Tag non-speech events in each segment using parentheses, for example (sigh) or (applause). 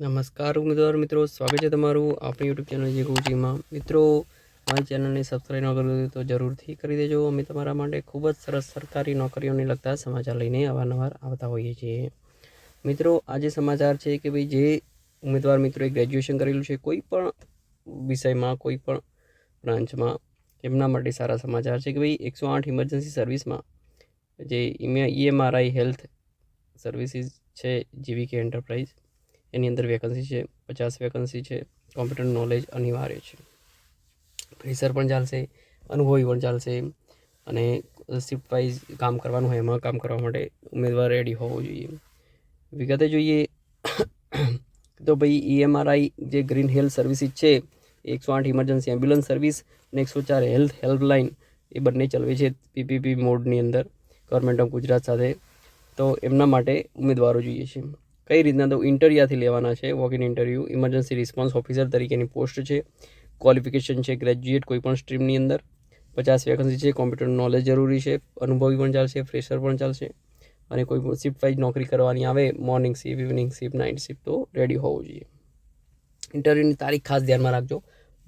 નમસ્કાર ઉમેદવાર મિત્રો, સ્વાગત છે તમારું આપણી યુટ્યુબ ચેનલ જે ગુરુજીમાં. મિત્રો, મારી ચેનલને સબસ્ક્રાઈબ ન કરી તો જરૂરથી કરી દેજો. અમે તમારા માટે ખૂબ જ સરસ સરકારી નોકરીઓને લગતા સમાચાર લઈને અવારનવાર આવતા હોઈએ છીએ. મિત્રો, આજે સમાચાર છે કે ભાઈ, જે ઉમેદવાર મિત્રોએ ગ્રેજ્યુએશન કરેલું છે, કોઈ પણ વિષયમાં, કોઈ પણ બ્રાન્ચમાં એમના માટે સારા સમાચાર છે કે ભાઈ, એકસો આઠ ઇમરજન્સી સર્વિસમાં જે ઈએમઆરઆઈ હેલ્થ સર્વિસીસ છે જીવીકે એન્ટરપ્રાઇઝ એની અંદર વેકન્સી છે, પચાસ વેકન્સી છે કોમ્પ્યુટર નોલેજ અનિવાર્ય છે. ફ્રેશર પણ ચાલશે, અનુભવી પણ ચાલશે, અને શિફ્ટ વાઇઝ કામ કરવાનું હોય, એમાં કામ કરવા માટે ઉમેદવાર રેડી હોવો જોઈએ. વિગતે જોઈએ (coughs) તો ભાઈ ઈએમઆરઆઈ જે ગ્રીન હેલ્થ સર્વિસીસ છે એકસો આઠ ઇમરજન્સી એમ્બ્યુલન્સ સર્વિસ અને એકસો ચાર હેલ્થ હેલ્પલાઇન એ બંને ચલાવે છે પીપીપી મોડની અંદર ગવર્મેન્ટ ઓફ ગુજરાત સાથે. તો એમના માટે ઉમેદવારો જોઈએ છે. કઈ રીતના તો ઇન્ટરવ્યુથી લેવાના છે walk in interview emergency response officer તરીકેની પોસ્ટ છે ક્વોલિફિકેશન છે ગ્રેજ્યુએટ કોઈપણ સ્ટ્રીમની અંદર, પચાસ વેકન્સી છે કોમ્પ્યુટર નોલેજ જરૂરી છે, અનુભવી પણ ચાલશે ફ્રેશર પણ ચાલશે અને કોઈ પણ શિફ્ટ વાઇઝ નોકરી કરવાની આવે morning shift evening shift night shift તો રેડી હોવું જોઈએ. ઇન્ટરવ્યૂની તારીખ ખાસ ધ્યાનમાં રાખજો.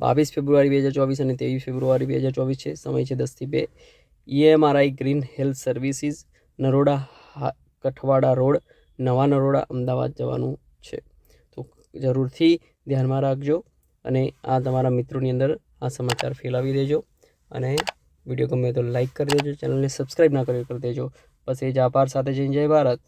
બાવીસ ફેબ્રુઆરી બે હજાર ચોવીસ અને ત્રેવીસ ફેબ્રુઆરી બે હજાર ચોવીસ છે. સમય છે દસથી બે. EMRI green health services Naroda Kathwada road નવા નરોડા અમદાવાદ જવાનું છે. તો જરૂરથી ધ્યાનમાં રાખજો અને આ તમારા મિત્રોની અંદર આ સમાચાર ફેલાવી દેજો અને વીડિયો ગમે તો લાઈક કરી દેજો, ચેનલને સબસ્ક્રાઈબ ના કરી દેજો. બસ એ જ, આભાર સાથે જઈને જય ભારત.